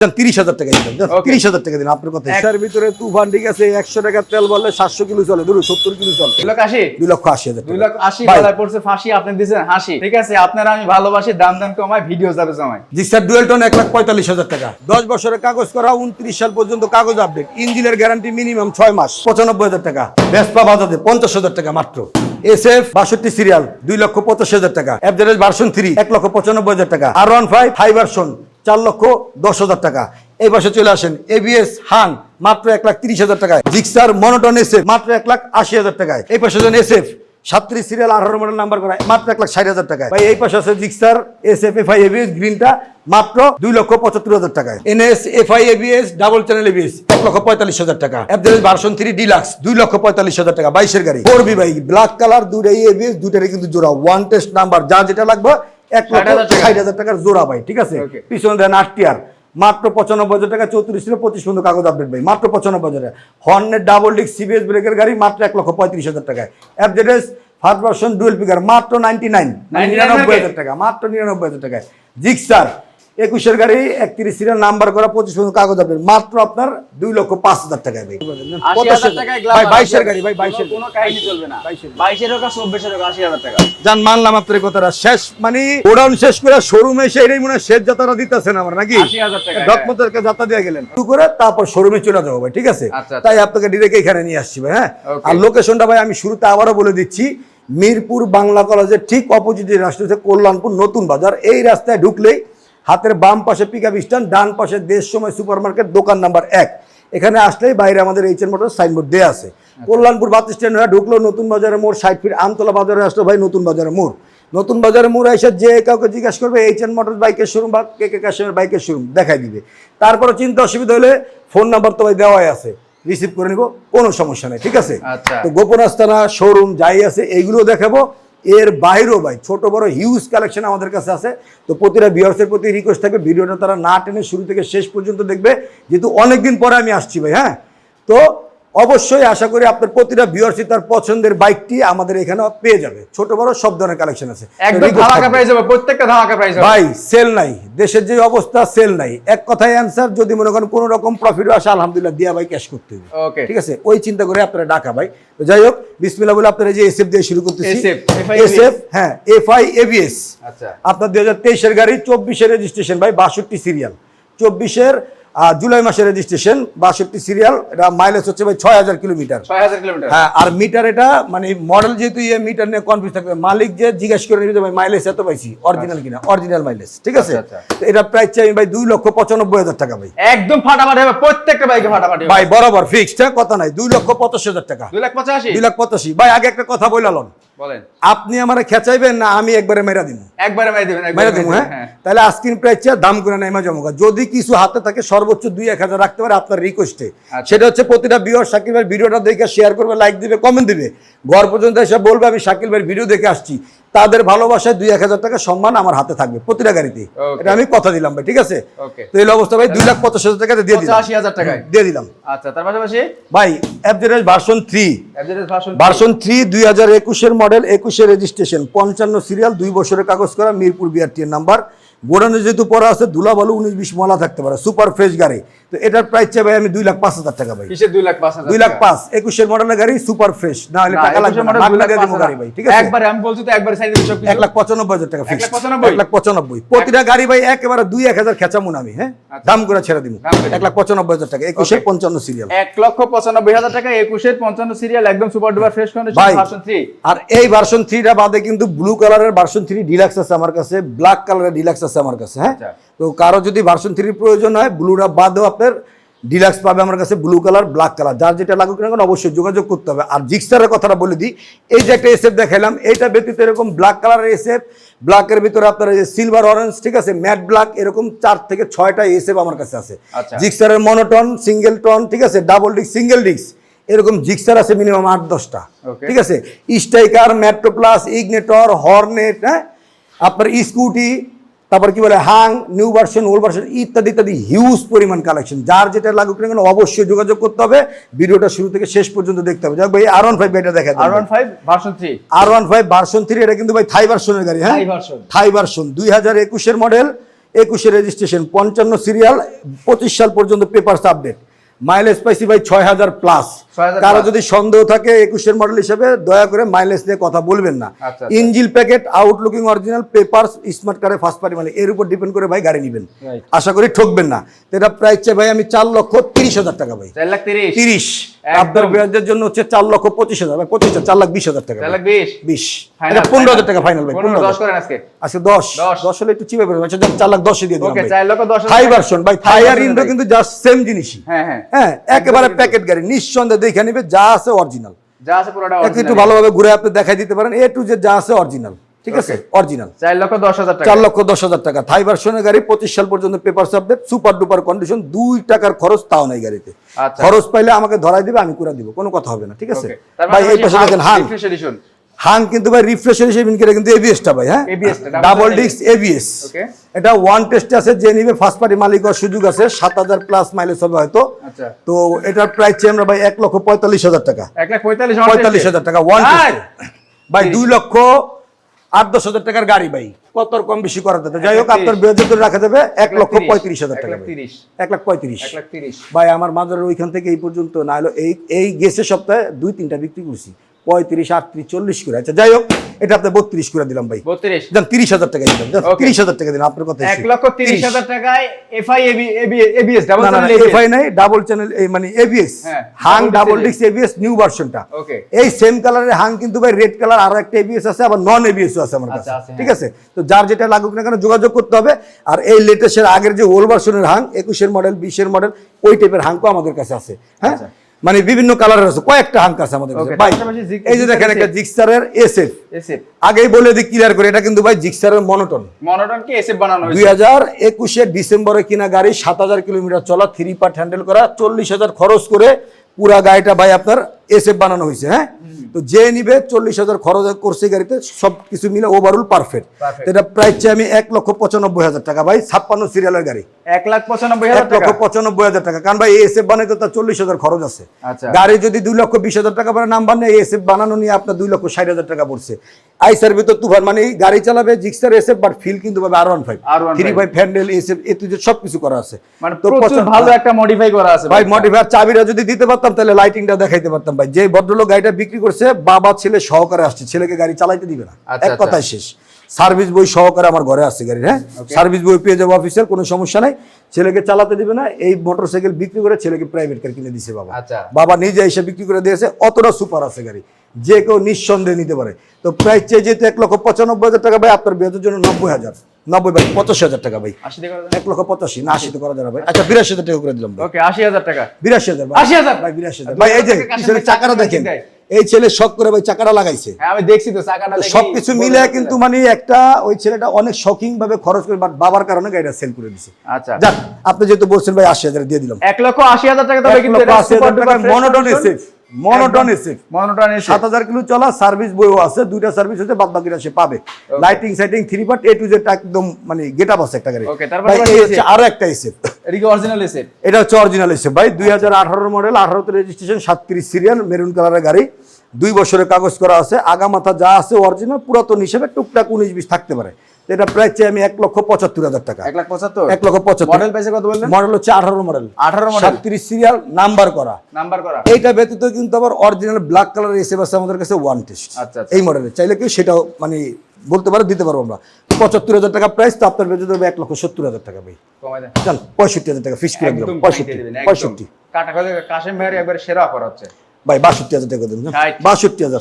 তিরিশ হাজার টাকা দিবেন তিরিশ হাজার টাকা দিন আপনার কথা এটার ভিতরে তুফান ঠিক আছে একশো টাকার তেল বললে সাতশো কিলো চলে ধরুন সত্তর কিলো চলে। দুই লাখ আশি? দুই লক্ষ আশি হাজার দুই টাকা। আশি ভাই, পড়ছে ফাঁসি আপনি দিয়েছেন হাসি। ঠিক আছে আপনারা আমি ভালোবাসি দাম দাম কমায় ভিডিও যাবে জমায় জিক্সার ডুয়েল টন এক লাখ পঁয়তাল্লিশ হাজার টাকা। দশ বছরের কাগজ করা উনত্রিশ সাল পর্যন্ত কাগজ আপডেট। ইঞ্জিনের গ্যারান্টি মিনিমাম ছয় মাস পঁচানব্বই হাজার টাকা। ভেসপা বাজাতে পঞ্চাশ হাজার টাকা মাত্র। এস এফ বাষট্টি সিরিয়াল দুই লক্ষ পঁচাশি হাজার টাকা। এফজেড ভার্সন থ্রি এক লক্ষ পঁচানব্বই হাজার টাকা। R one five high version চার লক্ষ দশ হাজার টাকা। এই পাশে চলে আসেন এবিএস হাং মাত্র এক লাখ তিরিশ হাজার টাকায়। জিক্সার মনোটন এস মাত্র এক লাখ আশি হাজার টাকায়। এই পাশে যেন এস এফ সাতত্রিশ সিরিয়াল আঠারো মডেল নাম্বার করা, মাত্র এক লাখ ষাট হাজার টাকায়। ভাই, এই পাশে আছে Gixxer S F F I ABS গ্রিনটা মাত্র দুই লক্ষ পঁচাত্তর হাজার টাকায়। NS F I ABS double channel ABS এক লক্ষ পঁয়তাল্লিশ হাজার টাকা। এফজেড ভার্সন থ্রি ডিলাক্স দুই লক্ষ পঁয়তাল্লিশ হাজার টাকা, বাইশের গাড়ি। ফোর বি ভাই ব্ল্যাক কালার দুটাই এবিএস দুটারই কিন্তু জোড়া। ওয়ান টেস্ট নাম্বার যা যেটা লাগবে এক লক্ষ ষাট হাজার টাকার জোড়া ভাই ঠিক আছে? পিছনে দেন আট টিয়ার মাত্র পঁচানব্বই হাজার টাকা চৌত্রিশ থেকে পঁচিশ পর্যন্ত কাগজ আপডেট ভাই। মাত্র পঁচানব্বই হাজার টাকা। হর্নের ডাবল ডিস্ক সিবিএস ব্রেকের গাড়ি মাত্র এক লক্ষ পঁয়ত্রিশ হাজার টাকায়। FZS first version dual picker মাত্র নাইনটি নাইন নিরানব্বই হাজার টাকা মাত্র নিরানব্বই হাজার টাকায়। জিক্সার একুশের গাড়ি একত্রিশ সিরিয়াল নাম্বার করা পঁচিশ পর্যন্ত কাগজ আপডেট মাত্র আপনার দুই লক্ষ পাঁচ হাজার টাকায় ভাই। বাইশের গাড়ি ভাই বাইশের। টাকা। যান মানলাম আপনার কথাটা। শেষ মানে গোডাউন শেষ করে শোরুমে এসে এটাই মনে হয় শেষ যাত্রা দিতেছেন আমার নাকি? 80,000 টাকা, ডকমতের যাত্রা দিয়ে গেলেন। শুরু করে তারপর শোরুমে চলে যাব ভাই ঠিক আছে? আচ্ছা, আচ্ছা। তাই আপনাকে ডিরেক্ট এখানে নিয়ে আসছি ভাই হ্যাঁ. আর লোকেশনটা ভাই আমি শুরুতে আবারও বলে দিচ্ছি। মিরপুর বাংলা কলেজের ঠিক অপোজিটে রাস্তা হচ্ছে কল্যাণপুর নতুন বাজার। এই রাস্তায় ঢুকলেই হাতের বাম পাশে পিক আপ স্ট্যান্ড ডান পাশে দেশ সময় সুপার মার্কেট দোকান নাম্বার এক। এখানে আসলেই বাইরে আমাদের এইচ এন মোটর সাইনবোর্ড দেওয়া আছে। কল্যাণপুর বাস স্ট্যান্ড হয়ে ঢুকলো নতুন বাজারের মোড় ষাট ফিট আমতলা বাজারে আসলো ভাই নতুন বাজারের মোড়। নতুন বাজারে মোড় এসে যে কাউকে জিজ্ঞাসা করবে এইচ এন মোটর বাইকের শোরুম বা কে কে কাশেমের বাইকের শোরুম দেখাই দিবে। তারপরে চিন্তা অসুবিধা হলে ফোন নাম্বার তো ভাই দেওয়াই আছে। রিসিভ করে নিব কোনো সমস্যা নেই ঠিক আছে? আচ্ছা। তো গোপন আস্তানা শোরুম যাই আছে এইগুলো দেখাবো। এর বাইরেও ভাই, ছোট, বড় হিউজ কালেকশন আমাদের কাছে আছে। তো প্রতিটা ভিউয়ার্সের প্রতি রিকোয়েস্ট থাকবে, ভিডিওটা তারা না টেনে শুরু থেকে শেষ পর্যন্ত দেখবে। যেহেতু অনেকদিন পরে আমি আসছি ভাই হ্যাঁ? তো অবশ্যই আশা করি আপনার প্রতিটা ভিউয়ার্সই তার পছন্দের বাইকটি আমাদের এখানে পেয়ে যাবে। ছোট বড় সব ধরনের কালেকশন আছে। একদম ধামাকা। প্রাইস হবে প্রত্যেকটা ধামাকা প্রাইস হবে। ভাই সেল নাই। দেশের যে অবস্থা সেল নাই। এক কথায় অ্যান্সার যদি মনে করেন কোনো রকম প্রফিট আসে আলহামদুলিল্লাহ দিয়া ভাই ক্যাশ করতে হবে। ওকে ঠিক আছে? ওই চিন্তা করে আপনারা ডাকা ভাই। তো যাই হোক বিসমিল্লাহ বলে আপনারা যে এসএফ দিয়ে শুরু করতেছি। এসএফ হ্যাঁ এফআই এবিএস আচ্ছা। আপনার দুই হাজার তেইশের গাড়ি চব্বিশের রেজিস্ট্রেশন ভাই বাষট্টি সিরিয়াল চব্বিশের জুলাই মাসের রেজিস্ট্রেশন বাষট্টি সিরিয়াল এটা মাইলেজ হচ্ছে ভাই ছয় হাজার কিলোমিটার হ্যাঁ আর মিটার এটা মানে মডেল যেহেতু ইয়ে মিটার নিয়ে কনফিউজ থাকবে মালিক যে জিজ্ঞেস করে নিতে ভাই মাইলেজ এত পাইছি অরিজিনাল কিনা অরিজিনাল মাইলেজ ঠিক আছে? আচ্ছা, এটা প্রাইস চাই ভাই দুই লক্ষ পঁচানব্বই হাজার টাকা ভাই। একদম ফাটাফাটি হবে প্রত্যেকটা বাইকে ফাটাফাটি ভাই বরাবর ফিক্সড হ্যাঁ কথা নাই দুই লক্ষ পঁচাশি হাজার টাকা। দুই লাখ পঁচাশি? দুই লাখ পঁচাশি। ভাই আগে একটা কথা বললাম বলেন। আপনি আমার খেচাইবেন না আমি একবারে মেরা দিব একবারে মেরা দিবেন মেরা দিব হ্যাঁ? তাহলে আস্কিন প্রাইস দাম করে নেমা জমকা যদি কিছু হাতে থাকে সর্বোচ্চ দুই এক হাজার রাখতে পারে আপনার রিকোয়েস্টে আচ্ছা। সেটা হচ্ছে প্রতিটা বিয়র শাকিল ভাই ভিডিওটা দেখে শেয়ার করবে লাইক দিবে কমেন্ট দিবে। ঘর পর্যন্ত এসে বলবে আমি শাকিল ভাইয়ের ভিডিও দেখে আসছি। তাদের ভালোবাসায় দুই এক হাজার টাকা সম্মান আমার হাতে থাকবে প্রতিটা গাড়িতে এটা আমি কথা দিলাম ভাই ঠিক আছে? তো এই অবস্থা ভাই দুই লাখ পঞ্চাশ হাজার টাকা দিয়ে দিলাম। আশি হাজার টাকা দিয়ে দিলাম। আচ্ছা তার পাশাপাশি? ভাই অ্যাপজেরাজ version three version version three দুই হাজার একুশের মডেল একুশের রেজিস্ট্রেশন পঞ্চান্ন সিরিয়াল দুই বছরের কাগজ করা মিরপুর বিআরটি এর নাম্বার গোডানে যেহেতু পড়া আছে ধুলা বালু উনিশ বিশ মলা থাকতে পারে সুপার ফ্রেশ গাড়ি। তো এটার প্রাইস চাই ভাই আমি দুই লাখ পাঁচ হাজার টাকা ভাই। দুই লাখ পাঁচ দুই লাখ পাঁচ একুশের মডেলের গাড়ি সুপার ফ্রেশ না হলে টাকা লাগবে না লাখ পাঁচ দেবো গাড়ি ভাই ঠিক আছে? একবারে আমি বলছি তো একবারে সাইড সব এক লাখ পঁচানব্বই হাজার টাকা পঁচানব্বই? এক লাখ পঁচানব্বই। প্রতিটা গাড়ি ভাই একেবারে দুই এক হাজার খেঁচামুন আমি হ্যাঁ? আচ্ছা। দাম করে ছেড়ে দিব এক লাখ পঁচানব্বই হাজার টাকা একুশের পঞ্চান্ন সিরিয়াল এক লক্ষ পঁচানব্বই হাজার টাকা একুশের পঞ্চান্ন সিরিয়াল একদম super duper fresh condition version three আর এই ভার্সন থ্রিটা বাদে কিন্তু ব্লু কালারের ভার্সন থ্রি ডিলাক্স আছে আমার কাছে ব্ল্যাক কালারের ডিলাক্স আছে আমার কাছে হ্যাঁ? আচ্ছা। তো কারও যদি ভার্সন থ্রির প্রয়োজন হয় ব্লুটা বাদেও আপনার ডিলাক্স পাবে আমার কাছে ব্লু কালার ব্ল্যাক কালার যার যেটা লাগুক না কেন অবশ্যই যোগাযোগ করতে হবে। আর জিক্সারের কথাটা বলে দিই এই যে একটা এসএফ দেখাইলাম এইটা ব্যতীত এরকম ব্ল্যাক কালারের এসএফ ব্ল্যাকের ভিতরে আপনার এই যে সিলভার অরেঞ্জ ঠিক আছে? ম্যাট ব্ল্যাক এরকম চার থেকে ছয়টা এসএফ আমার কাছে আছে। জিক্সারের মনোটন সিঙ্গেল টন ঠিক আছে? ডাবল ডিস্ক সিঙ্গেল ডিস্ক এরকম জিক্সার আছে মিনিমাম আট দশটা। ঠিক আছে? Striker Metro Plus Ignitor Hornet হ্যাঁ? আপনার স্কুটি তারপর কি বলে Hang new version old version ইত্যাদি ইত্যাদি হিউজ পরিমাণ কালেকশন যার যেটা লাগুক না কেন অবশ্যই যোগাযোগ করতে হবে। ভিডিওটা শুরু থেকে শেষ পর্যন্ত দেখতে হবে। যাক ভাই আর ওয়ান ফাইভ এটা দেখা R one five version three R one five version three এটা কিন্তু ভাই থাই ভার্সনের গাড়ি হ্যাঁ। থাই ভার্সন দুই হাজার একুশের মডেল একুশে রেজিস্ট্রেশন পঞ্চান্ন সিরিয়াল পঁচিশ সাল পর্যন্ত পেপারস আপডেট মাইলেজ পাইছি ভাই ছয় হাজার প্লাস 6000 কারও যদি সন্দেহ থাকে একুশের মডেল হিসেবে দয়া করে মাইলেজ নিয়ে কথা বলবেন না। আচ্ছা, আচ্ছা। Engine packet outlooking original papers smart কারে ফার্স্ট পার্টি মানে এর উপর ডিপেন্ড করে ভাই গাড়ি নেবেন। আশা করি ঠকবেন না। এটা প্রাইস চাই ভাই আমি চার লক্ষ তিরিশ হাজার টাকা ভাই। চার লাখ তিরিশ। আপনার জন্য হচ্ছে চার লক্ষ পঁচিশ হাজার। ভাই পঁচিশ চার লাখ বিশ হাজার টাকা বিশ? এটা পনেরো হাজার টাকা ফাইনাল ভাই পনেরো দশ করেন আজকে। আজকে দশ। দশ। হলে একটু চিপে পড়বে আচ্ছা চার লাখ দশে দিয়ে দিলাম ভাই। চার লক্ষ দশ থাই ভার্সন ভাই থাই আর কিন্তু জাস্ট সেম জিনিসই। হ্যাঁ হ্যাঁ। হ্যাঁ একেবারে প্যাকেট গাড়ি নিঃসন্দেহে দেখে নিবে যা আছে অরিজিনাল যা আছে পুরোটা একটু ভালোভাবে ঘুরে আপনি দেখাই দিতে পারেন এ টু যে যা আছে অরিজিনাল ঠিক আছে? অরিজিনাল চার লক্ষ দশ হাজার চার লক্ষ দশ হাজার টাকা। থাই ভার্সনের গাড়ি পঁচিশ সাল পর্যন্ত paper update super duper condition দুই টাকার খরচ তাও নাই গাড়িতে। আচ্ছা। খরচ পাইলে আমাকে ধরাই দিবে আমি করে দিব কোনো কথা হবে না ঠিক আছে? ভাই এই পাশে দেখেন। হাং কিন্তু ভাই রিফ্রেশন হিসেবে ইনকেটে কিন্তু এবিএসটা ভাই হ্যাঁ? টা, ডাবল ডিস্ক এবিএস. এটা ওয়ান টেস্ট আছে যে নিবে ফার্স্ট পার্টি মালিক হওয়ার সুযোগ আছে সাত হাজার প্লাস মাইলেজ হবে হয়তো। আচ্ছা। তো এটার প্রাইস চাই আমরা ভাই এক লক্ষ পঁয়তাল্লিশ হাজার টাকা। পঁয়তাল্লিশ হাজার টাকা ওয়ান ভাই! দুই লক্ষ আট দশ হাজার টাকার গাড়ি ভাই কত কম বেশি করা যাবে যাই হোক আপনার। বৃহত্তর রাখা যাবে এক লক্ষ তিরিশ। পঁয়ত্রিশ হাজার টাকা। এক লাখ পঁয়ত্রিশ। ভাই আমার মাজারের ওইখান থেকে এই পর্যন্ত না হলো এই এই গেছে সপ্তাহে দুই তিনটা বিক্রি করছি। পঁয়ত্রিশ আটত্রিশ চল্লিশ করে। আচ্ছা যাই হোক এটা আপনি বত্রিশ করে দিলাম ভাই। বত্রিশ। যান তিরিশ হাজার টাকা দিলাম। তিরিশ হাজার টাকা দিলাম আপনার কথা এক লক্ষ তিরিশ হাজার টাকায় এফআই এবিএস ডাবল এফআই নাই ডাবল চ্যানেল এই মানে এবিএস। হ্যাঁ, হাং ডাবল ডিস্ক এবিএস নিউ ভার্সনটা এই সেম কালারের হাং কিন্তু ভাই রেড কালার আরও একটা এবিএস আছে আবার নন এবিএস আছে আমার কাছে। আচ্ছা, ঠিক আছে? তো যার যেটা লাগুক না কেন যোগাযোগ করতে হবে। আর এই লেটেস্টের আগের যে ওল্ড ভার্সনের হাং একুশের মডেল বিশের মডেল ওই টাইপের হাংকো আমাদের কাছে আছে। হ্যাঁ? আচ্ছা। মানে বিভিন্ন কালারের আছে কয়েকটা হাঙ্ক আছে আমাদের ভাই এই যে দেখেন একটা। জিক্সারের এসএফ এসএফ আগেই বলে দিই ক্লিয়ার করে এটা কিন্তু ভাই জিক্সারের মনোটন মনোটন কি এসএফ বানানো দুই হয়েছে 2021 এর ডিসেম্বরে কিনা গাড়ি সাত হাজার কিলোমিটার চলা থ্রি পার্ট হ্যান্ডেল করা চল্লিশ হাজার খরচ করে পুরা গাড়িটা ভাই আপনার এসএফ বানানো হয়েছে হ্যাঁ? তো যে নিবে চল্লিশ হাজার খরচ করছে গাড়িতে সব কিছু মিলে ওভারঅল পারফেক্ট এটা প্রাইস চাই আমি এক লক্ষ পঁচানব্বই হাজার টাকা ভাই ছাপ্পান্ন সিরিয়ালের গাড়ি। এক লাখ পঁচানব্বই এক লক্ষ পঁচানব্বই হাজার টাকা কারণ ভাই এসএফ বানাইতে তার চল্লিশ হাজার খরচ আছে। আচ্ছা। গাড়ি যদি দুই লক্ষ বিশ হাজার টাকা নাম্বার নেই এসএফ বানানো নিয়ে আপনার দুই লক্ষ ষাট হাজার টাকা পড়ছে। আইসার ভিতর তুফান মানে এই গাড়ি চালাবে জিক্সার এসএফ বাট ফিল কিন্তু পাবে R one five R15 three five handle SF A Z সবকিছু করা আছে। মানে তো ভালো একটা মডিফাই করা আছে ভাই মডিফায়ার চাবিটা যদি দিতে পারতাম তাহলে লাইটিংটা দেখাইতে পারতাম ভাই। যে ভদ্রলোক গাড়িটা বিক্রি করছে বাবা ছেলে সহকারে আসছে ছেলেকে গাড়ি চালাইতে দিবে না। আচ্ছা, এক আচ্ছা। কথায় শেষ। সার্ভিস বই সহকারে আমার ঘরে আসছে গাড়ি হ্যাঁ? সার্ভিস বই পেয়ে যাব অফিসের কোনো সমস্যা নাই। ছেলেকে চালাতে দিবে না এই মোটরসাইকেল বিক্রি করে ছেলেকে প্রাইভেট কার কিনে দিছে বাবা। আচ্ছা। বাবা নিজে এসে বিক্রি করে দিয়েছে অতটা সুপার আছে গাড়ি। যে কেউ নিঃসন্দেহে নিতে পারে। তো প্রায় চেয়ে যেহেতু এক লক্ষ পঁচানব্বই হাজার টাকা ভাই আপনার বিয়ের জন্য নব্বই হাজার। নব্বই ভাই পঁচাশি হাজার টাকা ভাই। এক লক্ষ পঁচাশি না আশিতে করা যাবে ভাই। আচ্ছা। বিরাশি হাজার টাকা করে দিলাম ওকে আশি হাজার টাকা। বিরাশি হাজার ভাই। 80,000 ভাই বিরাশি হাজার। ভাই এই যে হাজার চাকাটা দেখেন। এই ছেলে শখ করে ভাই চাকাটা লাগাইছে। হ্যাঁ আমি দেখছি তো চাকাটা সবকিছু মিলে কিন্তু মানে একটা ওই ছেলেটা অনেক শখিং ভাবে খরচ করে বাট বাবার কারণে গাড়িটা সেল করে দিছে। আচ্ছা। যাক আপনি যেহেতু বলছেন ভাই আশি হাজার দিয়ে দিলাম। এক লক্ষ আশি হাজার টাকা তবে কিন্তু monotone condition। SF monotone SF monotone এসে সাত হাজার কিলো চলা সার্ভিস বইও আছে দুইটা সার্ভিস হচ্ছে বাদ বাকিটা সে পাবে। Lighting sighting three part A to Z একদম মানে গেট আছে একটা গাড়ি তারপর? আরও একটা অরিজিনাল এসে এটা হচ্ছে অরিজিনাল এসে ভাই। মডেল রেজিস্ট্রেশন সাতত্রিশ সিরিয়াল মেরুন কালারের গাড়ি। দুই বছরের কাগজ করা আছে। আগা মাথা যা আছে অরিজিনাল পুরাতন হিসেবে টুকটাক উনিশ বিশ থাকতে পারে। এটা প্রায় চাই আমি এক লক্ষ পঁচাত্তর হাজার টাকা। এক লাখ পঁচাত্তর? এক লক্ষ পঁচাত্তর। মডেল পাইছে কত বললেন? মডেল হচ্ছে আঠারো মডেল 18 model। সাতত্রিশ সিরিয়াল নাম্বার করা। নাম্বার করা। এইটা ব্যতীত কিন্তু আবার অরিজিনাল ব্ল্যাক কালার এসে আছে আমাদের কাছে ওয়ান টেস্ট আচ্ছা, আচ্ছা। এই মডেলের চাইলে কি সেটাও মানে বলতে পারো দিতে পারব আমরা। পঁচাত্তর হাজার টাকা প্রাইস তো আপনার বেঁচে দেবে এক লক্ষ সত্তর হাজার টাকা ভাই। চল পঁয়ষট্টি হাজার টাকা ফিক্স করে দিলাম পঁয়ষট্টি। পঁয়ষট্টি। কাশেম ভাইয়ের একবার সেরা অফার হচ্ছে। ভাই বাষট্টি হাজার টাকা দেবেন বাষট্টি হাজার।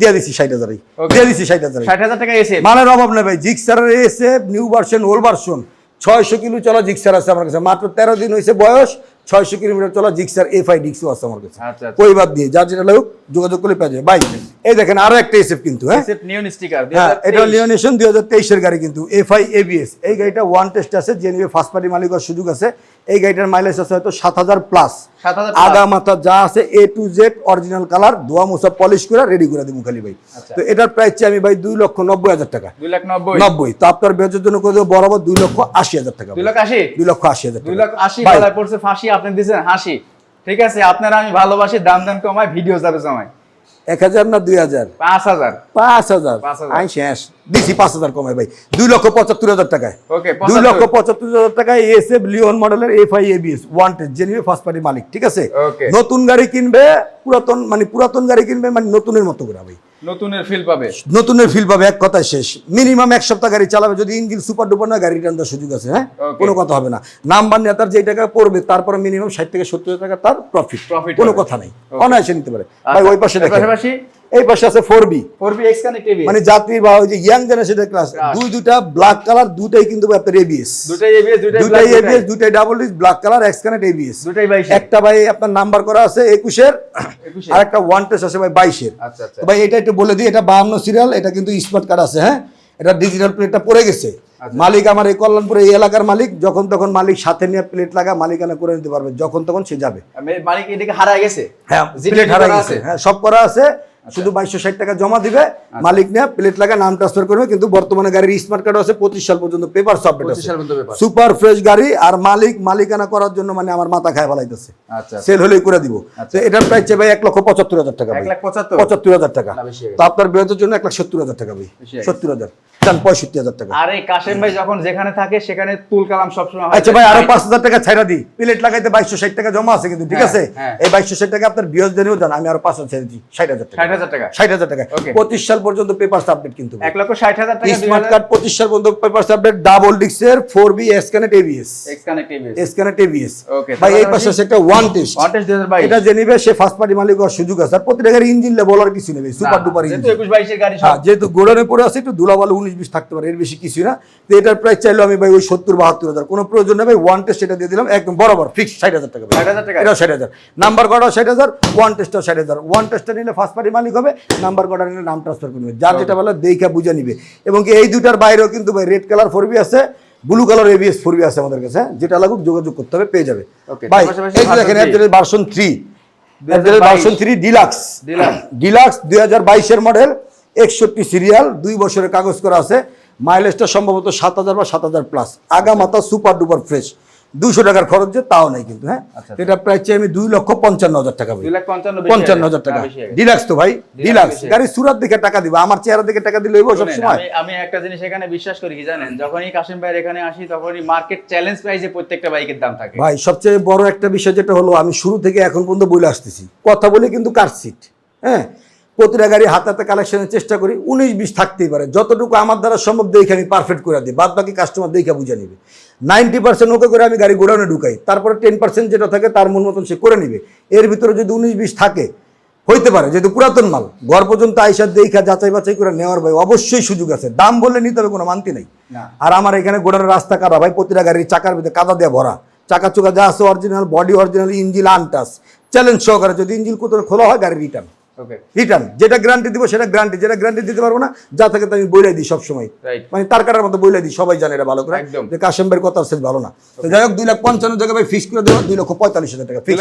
দিয়ে দিচ্ছি ষাট হাজারই। দিয়ে দিচ্ছি ষাট হাজারই। ষাট হাজার টাকা এসে মানের অভাব নেই ভাই জিক্সারের এসে নিউ ভার্সন ওল্ড ভার্সন ছয়শো কিলো চলা জিক্সার আছে আমার কাছে। মাত্র তেরো দিন হয়েছে বয়স ছয়শো কিলোমিটার চলা জিক্সার এফ আই ডিক্সও আছে আমার কাছে। আচ্ছা, আচ্ছা। বাদ দিয়ে যার যেটা লোক যোগাযোগ করলে ভাই এই দেখেন আরও একটা এসএফ কিন্তু হ্যাঁ? হ্যাঁ এটা লিওনেশন দুই হাজার তেইশের গাড়ি কিন্তু এফআই এবিএস এই গাড়িটা ওয়ান টেস্ট আছে নিবে ফার্স্ট পার্টি মালিক সুযোগ আছে। এই গাড়িটার মাইলেজ আছে হয়তো সাত হাজার প্লাস 7,000 আগা মাথা যা আছে A to Z original colour ধোয়া মোসা পলিশ করে রেডি করে দিব খালি ভাই। আচ্ছা। তো এটার প্রাইস চাই আমি ভাই দুই লক্ষ নব্বই হাজার টাকা। দুই লাখ নব্বই? তো আপনার বেচের জন্য করে দেবো বরাবর দুই লক্ষ আশি হাজার টাকা দুই। লাখ আশি? দুই লক্ষ আশি হাজার দুই আশি পড়ছে ফাঁসি আপনি দিয়েছেন হাসি। ঠিক আছে আপনারা আমি ভালোবাসি দাম দাম কমায় ভিডিও যাবে জমায় এক হাজার না দুই হাজার? পাঁচ হাজার। পাঁচ হাজার। পাঁচ হাজার। আমি শেষ। দিছি পাঁচ হাজার কমাই ভাই। দুই লক্ষ পঁচাত্তর হাজার টাকায়। দুই লক্ষ পঁচাত্তর। হাজার টাকায় এস এফ লিওন মডেলের এফ আই এবিএস ওয়ান্টেড যে নিবে ফার্স্ট পার্টি মালিক ঠিক আছে? নতুন গাড়ি কিনবে পুরাতন মানে পুরাতন গাড়ি কিনবে মানে নতুনের মতো করে ভাই। নতুনের ফিল পাবে। নতুনের ফিল পাবে এক কথায় শেষ। মিনিমাম এক সপ্তাহ গাড়ি চালাবে যদি ইঞ্জিন সুপার ডুপার না গাড়ি দেওয়ার সুযোগ আছে হ্যাঁ? কোনো কথা হবে না। নাম্বার নিয়ে তার যেই টাকা পড়বে তারপরে মিনিমাম ষাট থেকে সত্তর হাজার টাকা তার প্রফিট Profit কোনো কথা নাই। অনায়াসে নিতে পারে। ভাই ওই পাশে দেখেন। এই পাশে আছে four B four B X connect মানে যাত্রী বা ওই যে ইয়াং জেনারেশনের ক্লাস দুই দুইটা ব্ল্যাক কালার দুইটাই কিন্তু আপনার এবিএস দুটাই এবিএস দুটাই দুইটাই এবিএস দুইটাই। Double disc black colour Xconnect ABS দুটাই বাইশ একটা ভাই আপনার নাম্বার করা আছে একুশের 21 আর একটা ওয়ান টেস্ট আছে ভাই বাইশের। আচ্ছা আচ্ছা। ভাই এটা একটু বলে দিই এটা বাহান্ন সিরিয়াল এটা কিন্তু স্মার্ট কার্ড আছে হ্যাঁ? এটা ডিজিটাল প্লেটটা পড়ে গেছে। আচ্ছা। মালিক আমার এই কল্যাণপুরে এই এলাকার মালিক যখন তখন মালিক সাথে নিয়ে প্লেট লাগা মালিকানা করে নিতে পারবে যখন তখন সে যাবে। মালিক এদিকে হারায় গেছে। হ্যাঁ প্লেট হারা গেছে। হ্যাঁ সব করা আছে। শুধু বাইশশো ষাট টাকা জমা দিবে মালিক নিয়ে প্লেট লাগা নাম ট্রান্সফার করবে কিন্তু বর্তমানে গাড়ির স্মার্ট কার্ড আছে পঁচিশ সাল পর্যন্ত পেপার সব আছে সুপার ফ্রেশ গাড়ি আর মালিক মালিকানা করার জন্য মানে আমার মাথা খায় ফেলাইতেছে। আচ্ছা সেল হলেই করে দিব। তো এটার প্রাইস চাই ভাই এক লক্ষ পঁচাত্তর হাজার টাকা পঁচাত্তর? হাজার টাকা। তো আপনার বিরোধের জন্য এক লাখ সত্তর হাজার টাকা ভাই। সত্তর হাজার। পঁয়ষট্টি হাজার টাকা। আরে কাশেম ভাই যখন যেখানে থাকে সেখানে তুল কালাম সবসময় আচ্ছা ভাই আরও পাঁচ হাজার টাকা ছাইরা দিই। প্লেট লাগাইতে বাইশশো ষাট টাকা জমা আছে কিন্তু ঠিক হ্যাঁ, আছে? হ্যাঁ। এই বাইশশো ষাট টাকা আপনার দেন আমি আরও পাঁচ হাজার ছেড়ে দিই। ষাট হাজার টাকা। ষাট হাজার টাকা? ষাট হাজার টাকা। পঁচিশ সাল পর্যন্ত পেপার আপডেট কিন্তু এক লক্ষ ষাট হাজার টাকা স্মার্ট কার্ড পঁচিশ সাল পর্যন্ত paper update double four B Xconnect ABS Xconnect ABS ভাই এই পাশে একটা ওয়ান টেস্ট দুই হাজার বাইশ। এটা যে নিবে সে ফার্স্ট পার্টি মালিক হওয়ার সুযোগ আছে। আর প্রতিটা গাড়ি ইঞ্জিন লেভেল আর কিছু নেবে সুপার ডুপার যেহেতু ইঞ্জিন সব। হ্যাঁ যেহেতু গোডাউনে পড়ে আছে একটু ধুলাবালু উনিশ বিশ থাকতে পারে এর বেশি কিছু না। তো এটার প্রাইস চাইলে আমি ভাই ওই সত্তর বাহাত্তর হাজার কোনো প্রয়োজন নেই ভাই ওয়ান টেস্ট এটা দিয়ে দিলাম একদম বরাবর ফিক্স ষাট হাজার টাকা 60,000 টাকা? এটাও ষাট হাজার। নাম্বার কটাও ষাট হাজার ওয়ান টেস্টও ষাট হাজার। ওয়ান টেস্টটা নিলে ফার্স্ট পার্টি মালিক হবে নাম্বার কটা নিলে নাম ট্রান্সফার করে নেবে যার যেটা বলে দেখা বুঝে নিবে। এবং এই দুটার বাইরেও কিন্তু ভাই রেড কালার ফোরবি আছে ব্লু কালার এবিএস ফোরবি আছে আমাদের কাছে? যেটা লাগুক যোগাযোগ করতে হবে পেয়ে যাবে। ভাই এই যে দেখেন version three 2022 version three deluxe deluxe দুই হাজার বাইশের মডেল একষট্টি সিরিয়াল দুই বছরের কাগজ করা আছে। মাইলেজটা সম্ভবত সাত হাজার বা সাত হাজার প্লাস আগা মাথা সুপার ডুপার ফ্রেশ দুশো টাকার খরচ যে তাও নাই কিন্তু হ্যাঁ? আচ্ছা। এটা প্রায় চাই আমি দুই লক্ষ পঞ্চান্ন হাজার টাকা পঞ্চান্ন হাজার টাকা। ডিলাক্স তো ভাই ডিলাক্স গাড়ি সুরাত দিকে টাকা দিবে আমার চেহারা দিকে টাকা দিলে সব সময় আমি আমি একটা জিনিস এখানে বিশ্বাস করি কি জানেন? যখনই কাশিম ভাইয়ের এখানে আসি তখনই মার্কেট চ্যালেঞ্জ প্রাইসে প্রত্যেকটা বাইকের দাম থাকে। ভাই সবচেয়ে বড় একটা বিষয় যেটা হলো আমি শুরু থেকে এখন পর্যন্ত বলে আসতেছি। কথা বলে কিন্তু কার সিট হ্যাঁ? প্রতিটা গাড়ি হাতে হাতে কালেকশনের চেষ্টা করি উনিশ বিশ থাকতেই পারে। যতটুকু আমার দ্বারা সম্ভব দেখে আমি পারফেক্ট করে দিই বাদ বাকি কাস্টমার দেখে বুঝে নিবে। নাইনটি পার্সেন্ট ওকে করে আমি গাড়ি গোডাউনে ঢুকাই তারপরে টেন পার্সেন্ট যেটা থাকে তার মন মতন সে করে নিবে। এর ভিতরে যদি উনিশ বিশ থাকে হইতে পারে যেহেতু পুরাতন মাল ঘর পর্যন্ত আইসার দেখা যাচাই বাছাই করে নেওয়ার ভাই অবশ্যই সুযোগ আছে। দাম বললে নিতে হবে কোনো মানতি নেই। আর আমার এখানে গোডাউনের রাস্তা কাদা ভাই প্রতিটা গাড়ির চাকার ভিতরে কাদা দিয়ে ভরা। চাকা চোকা যা আছে original body original engine untouched. Challenge সহকারে যদি ইঞ্জিল কোথাও খোলা হয় গাড়ি রিটার্ন রিটার্ন যেটা গ্যারান্টি দিব সেটা গ্যারান্টি যেটা গ্যারান্টি দিতে পারব না যা থাকে আমি বইলাই দিই সবসময়। মানে তার কাটার মতো বইলাই দিই সবাই জানে এটা ভালো করে। যে কাশেম ভাইয়ের কথা সেল ভালো না। তো যাই হোক দুই লাখ পঞ্চান্ন টাকা ভাই ফিক্স করে দেবো দুই লক্ষ পঁয়তাল্লিশ হাজার টাকা ফিক্স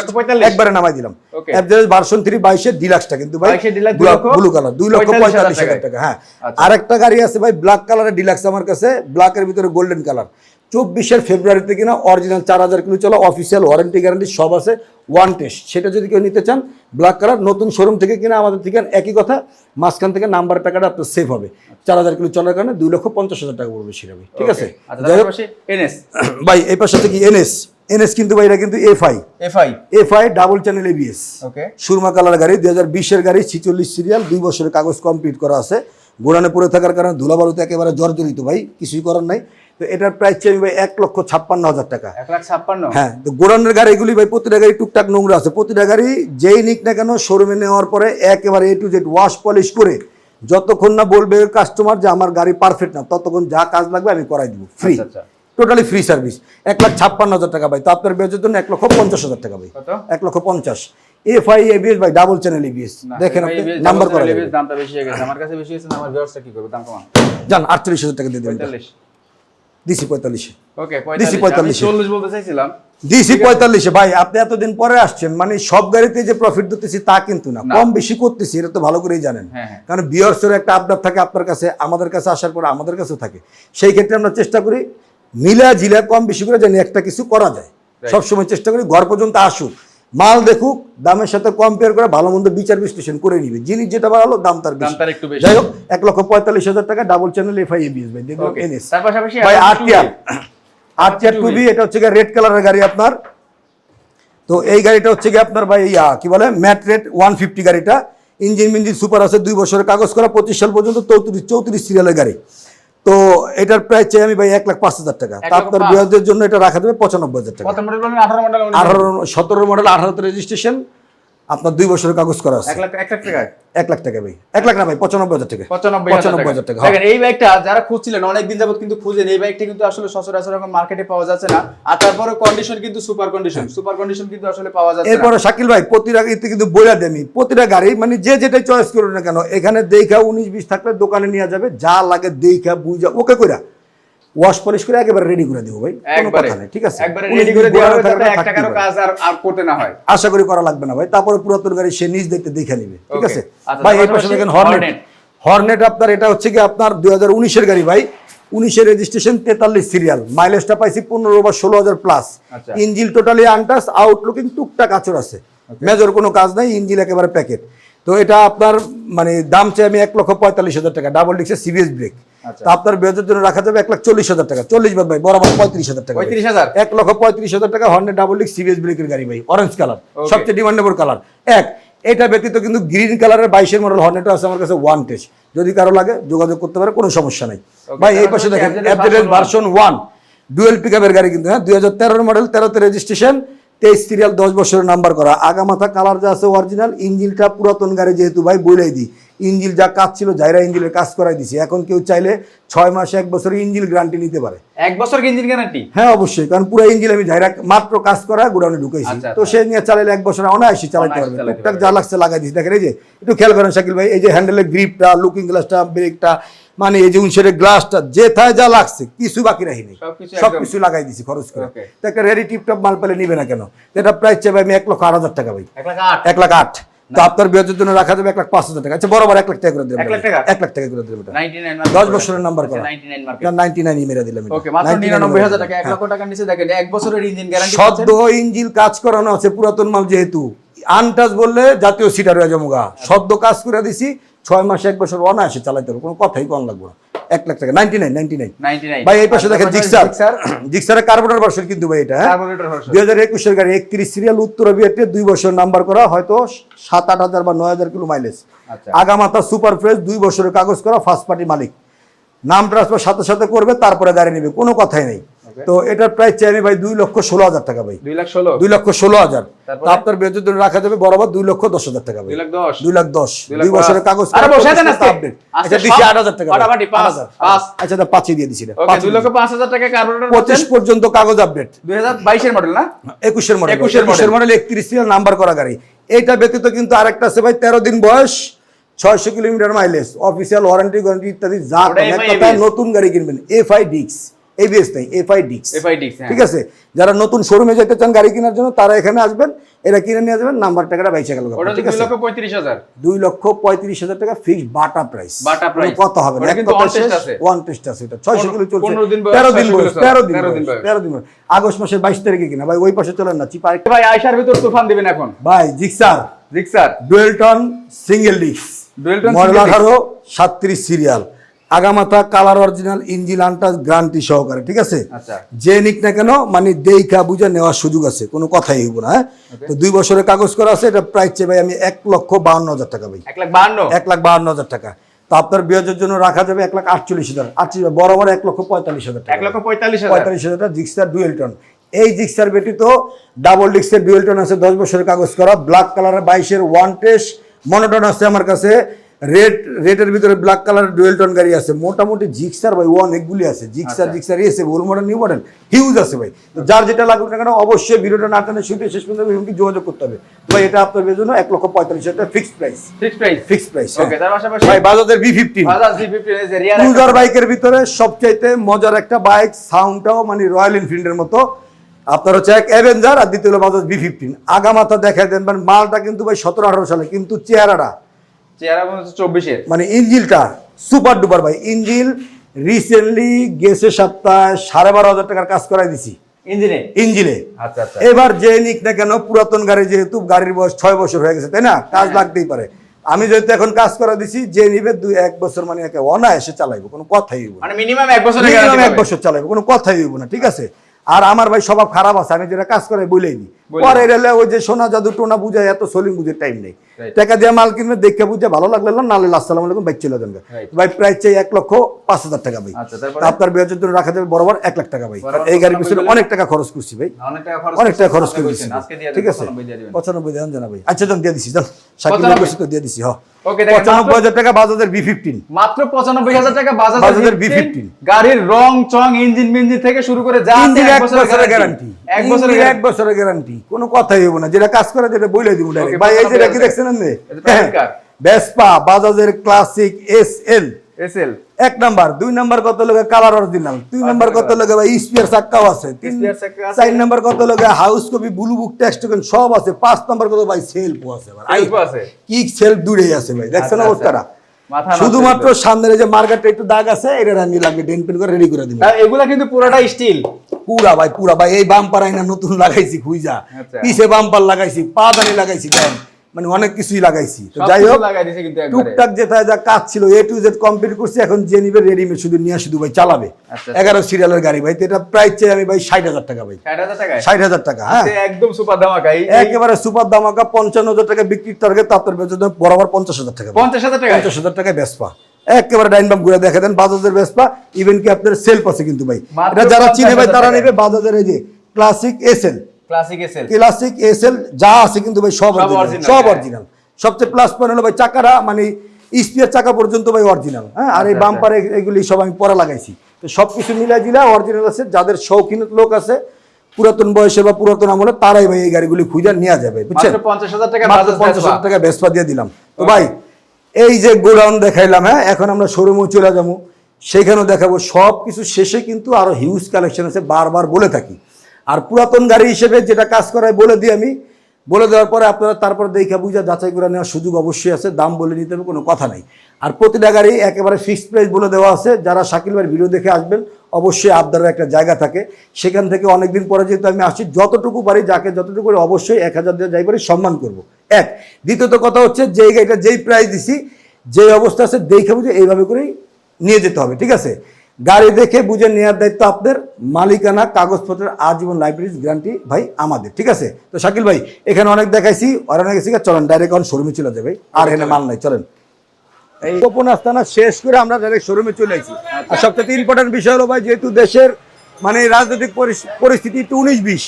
একবারে নামাই দিলাম. অ্যাভারেজ ভার্সন থ্রি বাইশের ডিলাক্সটা কিন্তু ভাই 22 ডিলাক্স দুই লক্ষ ব্লু কালার দুই লক্ষ পঁয়তাল্লিশ হাজার টাকা হ্যাঁ। আচ্ছা। আরেকটা গাড়ি আছে ভাই ব্ল্যাক কালারের ডিলাক্স আমার কাছে ব্ল্যাকের ভিতরে গোল্ডেন কালার চব্বিশের ফেব্রুয়ারিতে কিনা অরিজিনাল চার হাজার কিলো চলা অফিসিয়াল ওয়ারেন্টি গ্যারান্টি সব আছে ওয়ান টেস্ট সেটা যদি কেউ নিতে চান ব্ল্যাক কালার নতুন শোরুম থেকে কিনা আমাদের থেকে একই কথা মাঝখান থেকে নাম্বার টাকাটা আপনার সেভ হবে। চার হাজার কিলো চলার কারণে দুই লক্ষ পঞ্চাশ হাজার টাকা পড়বে সেটা ঠিক আছে? আচ্ছা এনএস ভাই এই পাশে থেকে এনএস এনএস কিন্তু ভাই এটা কিন্তু FI FI FI double channel ABS okay Surma colour গাড়ি দুই হাজার বিশের গাড়ি ছিচল্লিশ সিরিয়াল দুই বছরের কাগজ কমপ্লিট করা আছে। গোড়ানে পড়ে থাকার কারণে ধুলাবালুতে একেবারে জর্জরিত ভাই কিছুই করার নাই। তো এটার প্রাইস চাই ভাই এক লক্ষ ছাপ্পান্ন হাজার টাকা। এক লাখ ছাপ্পান্ন? হ্যাঁ তো গোড়ানের গাড়িগুলি ভাই প্রতিটা গাড়ি টুকটাক নোংরা আছে। প্রতিটা গাড়ি যেই নিক না কেন শোরুমে নেওয়ার পরে একেবারে A to Z wash polish করে যতক্ষণ না বলবে কাস্টমার যে আমার গাড়ি পারফেক্ট না ততক্ষণ যা কাজ লাগবে আমি করাই দিব। ফ্রি। টোটালি ফ্রি সার্ভিস এক লাখ ছাপ্পান্ন হাজার টাকা ভাই। তো আপনার বেজের জন্য এক লক্ষ পঞ্চাশ হাজার টাকা ভাই। এক লক্ষ পঞ্চাশ। এফ আই এবিএস ভাই ডাবল চ্যানেল এবিএস দেখেন আপনি নাম্বার করা দামটা বেশি হয়ে গেছে। আমার কাছে বেশি হয়েছে আমার ভিউয়ার্সটা কি করবে? দাম কমান। যান আটচল্লিশ হাজার টাকা দিয়ে দেবেন। দিছি পঁয়তাল্লিশে। দিছি পঁয়তাল্লিশ। আমি 45 চল্লিশ বলতে চাইছিলাম। দিছি পঁয়তাল্লিশে। ভাই আপনি এতদিন পরে আসছেন মানে সব গাড়িতে যে প্রফিট দিতেছি তা কিন্তু না। না। কম বেশি করতেছি এটা তো ভালো করেই জানেন। হ্যাঁ, হ্যাঁ। কারণ বিয়ার্সের একটা আপডেট থাকে আপনার কাছে আমাদের কাছে আসার পরে আমাদের কাছেও থাকে। সেই ক্ষেত্রে আমরা চেষ্টা করি মিলা জিলা কম বেশি করে জানি একটা কিছু করা যায়। সবসময় চেষ্টা করি ঘর পর্যন্ত আসুক। মাল দেখুক দামের সাথে কম্পেয়ার করে ভালো মন্দ বিচার বিশ্লেষণ করে নিবে। জিনিস যেটা ভালো দাম তার বেশি। তার একটু বেশি। যাই হোক এক লক্ষ পঁয়তাল্লিশ হাজার টাকা ডাবল চ্যানেল এফআই এবিএস ভাই দেখুন. এনএস ভাই এখন আরটিআর। two-wheel। টুবি এটা হচ্ছে রেড কালারের গাড়ি আপনার। তো এই গাড়িটা হচ্ছে গিয়ে আপনার ভাই ইয়া কি বলে? ম্যাট রেড ওয়ান ফিফটি গাড়িটা। ইঞ্জিন মিঞ্জিন সুপার আছে দুই বছরের কাগজ করা পঁচিশ সাল পর্যন্ত চৌত্রিশ চৌত্রিশ সিরিয়ালের গাড়ি। তো এটার প্রায় চাই আমি ভাই এক লাখ পাঁচ হাজার টাকা। আপনার পাঁচ। জন্য এটা রাখা দেবে পঁচানব্বই হাজার টাকা। আঠারো সতেরো মডেল আঠারোতে রেজিস্ট্রেশন আপনার দুই বছরের কাগজ করা আছে। এক লাখ টাকা এক লাখ টাকা ভাই। এক লাখ না ভাই পঁচানব্বই হাজার টাকা। পঁচানব্বই পঁচানব্বই হাজার টাকা। দেখেন এই বাইকটা যারা খুঁজছিলেন অনেকদিন যাবত কিন্তু খুঁজেন এই বাইকটা কিন্তু আসলে সচরাচর এখন মার্কেটে পাওয়া যাচ্ছে না। আর তারপরে কন্ডিশন কিন্তু সুপার কন্ডিশন সুপার কন্ডিশন কিন্তু আসলে পাওয়া যাচ্ছে এরপরে শাকিল ভাই প্রতিটা কিন্তু বইলা দেমি প্রতিটা গাড়ি মানে যে যেটাই চয়েস করুন না কেন এখানে দেখা উনিশ বিশ থাকলে দোকানে নিয়ে যাবে যা লাগে দেখা বুঝা ওকে কইরা। ওয়াশ পলিশ করে একেবারে রেডি করে দিব ভাই কোনো কথা নেই ঠিক আছে? একবারে রেডি করে বিশ দেওয়া বড় হবে যাতে এক টাকারও কাজ আর আর করতে না হয়। আশা করি করা লাগবে না ভাই তারপরে পুরাতন গাড়ি সে নিজ দেখতে দেখে নিবে ঠিক আছে? আচ্ছা, ভাই এই পাশে দেখেন হর্নেট হর্নেট আপনার এটা হচ্ছে কি আপনার দুই হাজার উনিশের গাড়ি ভাই উনিশের রেজিস্ট্রেশন তেতাল্লিশ সিরিয়াল মাইলেজটা পাইছি পনেরো বা ষোলো হাজার প্লাস। ইঞ্জিল টোটালি আনটাস আউটলুকিং টুকটাক আচর আছে। মেজর কোনো কাজ নাই ইঞ্জিল একেবারে প্যাকেট তো এটা আপনার মানে দাম চাই আমি এক লক্ষ পঁয়তাল্লিশ হাজার টাকা ডাবল ডিক্সের সিবিএস ব্রেক। তা আপনার বেজের জন্য রাখা যাবে এক লাখ চল্লিশ হাজার টাকা। চল্লিশ বাদ ভাই বরাবর পঁয়ত্রিশ হাজার টাকা পঁয়ত্রিশ হাজার? এক লক্ষ পঁয়ত্রিশ হাজার টাকা ডাবল ব্রেকের গাড়ি ভাই অরেঞ্জ কালার সবচেয়ে ডিমান্ডেবল কালার এক এটা ব্যতীত কিন্তু গ্রিন কালারের বাইশের মডেল হর্নেটও আছে আমার কাছে ওয়ান টেস্ট যদি কারও লাগে যোগাযোগ করতে পারে কোনো সমস্যা নাই। ভাই এই পাশে দেখেন অ্যাভারেজ ভার্সন ওয়ান ডুয়েল পিকআপের গাড়ি কিন্তু হ্যাঁ দুই হাজার তেরোর মডেল তেরোতে রেজিস্ট্রেশন তেইশ সিরিয়াল দশ বছরের নাম্বার করা। আগামাথা কালার যা আছে অরিজিনাল ইঞ্জিনটা পুরাতন গাড়ি যেহেতু ভাই বলেই দিই। ইঞ্জিল যা কাজ ছিল জাইরা ইঞ্জিলের কাজ করাই দিছি। এখন কেউ চাইলে ছয় মাসে এক বছর ইঞ্জিল গ্যারান্টি নিতে পারে। এক বছর ইঞ্জিন গ্যারান্টি? হ্যাঁ অবশ্যই কারণ পুরো ইঞ্জিল আমি ঝাইরা মাত্র কাজ করা গোডাউনে ঢুকাইছি। আচ্ছা, তো আচ্ছা। সে নিয়ে চালাইলে এক বছর অনায়াসি চালাতে পারবে। টুকটাক যা লাগছে লাগাই দিচ্ছি দেখেন এই যে একটু খেয়াল করেন শাকিল ভাই এই যে হ্যান্ডেলের গ্রিপটা লুকিং গ্লাসটা ব্রেকটা মানে এই যে উইন্ডশেডের গ্লাসটা যে থায় যা লাগছে কিছু বাকি রাখিনি সবকিছু সব কিছু লাগাই দিছি খরচ করে. তো একটা রেডি টিপটপ মাল পেলে নিবে না কেন? এটা প্রাইস চাইবে আমি এক লক্ষ আট হাজার টাকা ভাই। এক লাখ আট। এক লাখ আট। তো আপনার বিয়ের জন্য রাখা যাবে এক লাখ পাঁচ হাজার টাকা। আচ্ছা বরাবর এক লাখ টাকা করে দেবেন এক লাখ টাকা? করে দেবেন দশ বছরের নাম্বার করা। নাইনটি নাইন মার্কেট মেরে দিলাম এটা। ওকে মাত্র 99 নিরানব্বই হাজার টাকা এক। টাকার নিচে দেখেন এক বছরের ইঞ্জিন গ্যারান্টি সদ্য ইঞ্জিল কাজ করানো আছে পুরাতন মাল যেহেতু। আনটাচ বললে জাতীয় সিটার হয়ে জমুগা সদ্য কাজ করে দিছি। ছয় মাসে এক বছর অনায়াসে চালাইতে হবে কোনো কথাই কম লাগবে না। এক লাখ টাকা নাইনটি নাইন নাইনটি নাইন ভাই এই পাশে দেখেন জিক্সার জিক্সার জিক্সারের কার্বোনেট ভার্সন কিন্তু ভাই এটা হ্যাঁ? দুই হাজার একুশের গাড়ি একত্রিশ সিরিয়াল উত্তর বিয়েতে দুই বছর নাম্বার করা হয়তো সাত আট হাজার বা নয় হাজার কিলো মাইলেজ। আগামাতা সুপার ফ্রেশ দুই বছরের কাগজ করা ফার্স্ট পার্টি মালিক। নাম ট্রান্সফার সাথে সাথে করবে তারপরে গাড়ি নেবে কোনো কথাই নেই. তো এটার প্রায় চাই ভাই দুই লক্ষ ষোলো হাজার টাকা ভাই। দুই লাখ ষোলো? দুই লক্ষ ষোলো হাজার। আপনার বেতন রাখা যাবে বরাবর দুই লক্ষ দশ হাজার টাকা ভাই। দুই লাখ দশ? দুই বছরের কাগজ আচ্ছা দিচ্ছি আট হাজার টাকা। আচ্ছা পাঁচই দিয়ে দিছি দুই লক্ষ পাঁচ হাজার টাকা পঁচিশ পর্যন্ত কাগজ আপডেট দুই হাজার বাইশের মডেল না? একুশের মডেল একুশের। মডেল একত্রিশ নাম্বার করা গাড়ি। এইটা ব্যতীত কিন্তু আরেকটা আছে ভাই তেরো দিন বয়স ছয়শো kilometre mileage official warranty guarantee ইত্যাদি যা নতুন গাড়ি কিনবেন এফআই ডিক্স এবিএস নাই এফআই ডিক্স FIDX, হ্যাঁ। ঠিক আছে? যারা নতুন শোরুমে যেতে চান গাড়ি কেনার জন্য তারা এখানে আসবেন এরা কিনে নিয়ে যাবেন নাম্বার টাকাটা বাইশে গেল ওটা ঠিক আছে? দুই লক্ষ পঁয়ত্রিশ হাজার টাকা ফিক্স বাটা প্রাইস বাটা price। কথা হবে না। ওয়ান টেস্ট আছে। এটা। ছয়শো কিলো চলছে। তেরো দিন 600 বয়স তেরো দিন তেরো দিন। আগস্ট মাসের বাইশ তারিখে কিনা। ভাই ওই পাশে চলেন না চিপ ভাই আয়সার ভিতর তুফান দিবেন এখন। ভাই জিক্সার। রিক্সার dualtone single disc Dualton model আঠারো সাতত্রিশ serial আগামাতা colour original engine untouched guarantee সহকারে ঠিক আছে? আচ্ছা। যে নিক না কেন মানে দেইখা বুঝে নেওয়ার সুযোগ আছে কোনো কথাই হইব না হ্যাঁ? তো দুই বছরের কাগজ করা আছে এটা প্রাইস চাই ভাই আমি এক লক্ষ বাউন্ন হাজার টাকা ভাই। এক লাখ বাহান্ন? এক লাখ বাহান্ন হাজার টাকা। তো আপনার বিয়াজের জন্য রাখা যাবে এক লাখ আটচল্লিশ হাজার। আটচল্লিশ বরাবর এক লক্ষ পঁয়তাল্লিশ হাজার টাকা। এক লক্ষ পঁয়তাল্লিশ পঁয়তাল্লিশ হাজার টাকা জিক্সার ডুয়েলটন এই জিক্সার ব্যতীত ডাবল ডিক্সের ডুয়েলটন আছে দশ বছরের কাগজ করা ব্ল্যাক কালারের বাইশের ওয়ান টেস্ট মনোটন আছে আমার কাছে। রেড রেডের ভিতরে ব্ল্যাক কালারের ডুয়েলটন গাড়ি আছে। মোটামুটি জিক্সার ভাই অনেকগুলি আছে। জিক্সার আচ্ছা। জিক্সার এসে ওল মডেল নিউ মডেল হিউজ আছে ভাই। তো যার যেটা লাগুক না কেন অবশ্যই ভিডিওটা না টানে শুনতে শেষ পর্যন্ত এমনকি যোগাযোগ করতে হবে। ভাই এটা আপনার জন্য এক লক্ষ পঁয়তাল্লিশ হাজার fixed price fix price fixed price okay তার পাশাপাশি ভাই বাজাজের বি ফিফটিন ক্রুজার বাইকের ভিতরে সবচাইতে মজার একটা বাইক সাউন্ডটাও মানে রয়্যাল এনফিল্ডের মতো। আপনার হচ্ছে এক অ্যাভেঞ্জার আর দ্বিতীয় হলো বাজাজ বি ফিফটিন আগামাতা দেখাই দেন মানে মালটা কিন্তু ভাই সতেরো আঠারো সালে কিন্তু চেহারাটা চেহারা চব্বিশের। মানে ইঞ্জিলটা সুপার ডুপার ভাই। ইঞ্জিল রিসেন্টলি গেছে সপ্তাহে সাড়ে বারো হাজার টাকার কাজ করাই দিছি। ইঞ্জিনে ইঞ্জিনে আচ্ছা আচ্ছা। এবার যে নিক না কেন পুরাতন গাড়ি যেহেতু গাড়ির বয়স ছয় বছর হয়ে গেছে তাই না? কাজ হ্যাঁ। লাগতেই পারে। আমি যেহেতু এখন কাজ করা দিছি যে নিবে দুই এক বছর মানে একে অনায়াসে চালাইবো কোনো কথাই হইব মানে মিনিমাম এক Minimum এক বছর চালাইবো কোনো কথাই হইব না ঠিক আছে? আর আমার ভাই স্বভাব খারাপ আছে আমি যেটা কাজ করে বলেই নি পরে রেলে ওই যে সোনা জাদু টোনা বুঝায় এত সলিং বুঝে টাইম নেই. টাকা দিয়ে মাল কিনবে দেখে বুঝে ভালো লাগল না নাহলে আসসালামু আলাইকুম বাইক চলে যাবে ভাই প্রাইস চাই এক লক্ষ পাঁচ হাজার টাকা ভাই। আচ্ছা, আপনার বিয়ের জন্য রাখা যাবে বরাবর এক লাখ টাকা ভাই। এই গাড়ির পিছনে অনেক টাকা খরচ করছি ভাই। অনেক টাকা খরচ করে দিচ্ছি ঠিক আছে? 95 দিয়ে পঁচানব্বই দেন জানা ভাই আচ্ছা যান দিয়ে দিছি সাকিব বসে দিয়ে দিছি হ্যাঁ Okay, পঁচানব্বই হাজার টাকা বাজাজের বি ফিফটিন মাত্র পঁচানব্বই হাজার টাকা বাজাজের V15 V15 গাড়ির রং চং ইঞ্জিন মিঞ্জিন থেকে শুরু করে যা এক এক বছরের বছরের গ্যারান্টি গ্যারান্টি এক বছরের এক বছরের গ্যারান্টি কোনো কথাই হইব না। যেটা কাজ করে যেটা বইলে দিব ভাই এই যে 95 দেখছেন ভেসপা বাজাজের ক্লাসিক এস এল এসএল এক নাম্বার দুই নাম্বার কত লোকে কালার অরিজিনাল দুই নাম্বার কত লোকে স্পিয়ার চাক্কাও আছে? তিন। চার নাম্বার কত লোকে house copy blue book tax token সব আছে। পাঁচ নাম্বার কত ভাই সেলফ আছে সেলফ আছে। ভাই। দেখছেন আচ্ছা, অবস্থাটা? শুধুমাত্র। সামনের যে মার্কেটে একটু দাগ আছে এটা আমি লাগবে ডেন পেন করে রেডি করে আর এগুলা কিন্তু পুরোটা স্টিল পুরা ভাই পুরা ভাই এই বাম্পার আইনা নতুন লাগাইছি খুইজা আচ্ছা। পিছে বাম্পার লাগাইছি পা দানি লাগাইছি দেন। মানে অনেক কিছুই লাগাইছি। তো যাই হোক টুকটাক যেটা যা কাজ ছিল এ টু জেড কমপ্লিট করছি এখন যে নিবে রেডিমেড শুধু নিয়ে শুধু ভাই চালাবে। আচ্ছা। এগারো সিরিয়ালের গাড়ি ভাই এটা প্রাইস চাই আমি ভাই ষাট হাজার টাকা ভাই। ষাট হাজার টাকা হ্যাঁ। একদম সুপার এই একেবারে সুপার দামাকা পঞ্চান্ন হাজার টাকা বিক্রির টার্গেট তার বেতন বরাবর পঞ্চাশ হাজার টাকা পঞ্চাশ হাজার টাকা পঞ্চাশ হাজার টাকায় বেসপা একেবারে ডাইন বাম ঘুরে দেখা দেন বাজাজের বেসপা ইভেন কি আপনার সেলফ আছে কিন্তু ভাই। এটা যারা চিনে ভাই তারা নেবে বাজাজের এই যে classic SL classic SL classic SL যা আছে কিন্তু ভাই সব অরিজিনাল সব। অরিজিনাল সবচেয়ে প্লাস পয়েন্ট হলো ভাই চাকাটা মানে স্পিয়ার চাকা পর্যন্ত ভাই অরিজিনাল হ্যাঁ? আর এই আচ্ছা, বাম্পারে এগুলি সব আমি পরে লাগাইছি। তো সব কিছু মিলাই দিলে অরিজিনাল আছে যাদের শৌখিন লোক আছে পুরাতন বয়সে বা পুরাতন আমলে তারাই ভাই এই গাড়িগুলি খুঁজে নেওয়া যাবে বুঝছেন? পঞ্চাশ হাজার টাকা মাত্র বাজাজ পঞ্চাশ হাজার টাকা ভেসপা দিয়ে দিলাম। তো ভাই এই যে গোডাউন দেখাইলাম হ্যাঁ? এখন আমরা শোরুমে চলে যাব। সেখানেও দেখাবো। সব কিছু শেষে কিন্তু আরও হিউজ কালেকশন আছে বারবার বলে থাকি। আর পুরাতন গাড়ি হিসেবে যেটা কাজ করায় বলে দিই আমি, বলে দেওয়ার পরে আপনারা তারপর দেখে বুঝা যাচাই করে নেওয়ার সুযোগ অবশ্যই আছে, দাম বলে নিতে হবে, কোনো কথা নাই। আর প্রতিটা গাড়ি একেবারে ফিক্সড প্রাইস বলে দেওয়া আছে, যারা শাকিল ভাইয়ের ভিডিও দেখে আসবেন, অবশ্যই আবদারের একটা জায়গা থাকে। সেখান থেকে অনেকদিন পরে যেহেতু আমি আসছি, যতটুকু পারি, যাকে যতটুকু পারি, অবশ্যই এক হাজার দিয়ে যাই পারি সম্মান করব। এক, দ্বিতীয়ত কথা হচ্ছে, যেই গাড়িটা যেই প্রাইস দিছি, যেই অবস্থা আছে, দেখে বুঝে এইভাবে করেই নিয়ে যেতে হবে, ঠিক আছে? গাড়ি দেখে বুঝে নেওয়ার দায়িত্ব আপনাদের। মালিকানা কাগজপত্রের আজীবন লাইব্রেরিজ গ্যারান্টি ভাই আমাদের ঠিক আছে? তো শাকিল ভাই এখানে অনেক দেখাইছি আর অনেক গেছি চলেন ডাইরেক্ট অন শোরুমে চলে যাবে আর এখানে মাল নাই চলেন। এই গোপন আস্তানা শেষ করে আমরা ডাইরেক্ট শোরুমে চলে আসি আর সবচেয়ে ইম্পর্টেন্ট বিষয় হলো ভাই যেহেতু দেশের মানে রাজনৈতিক পরিস্থিতি একটু উনিশ বিশ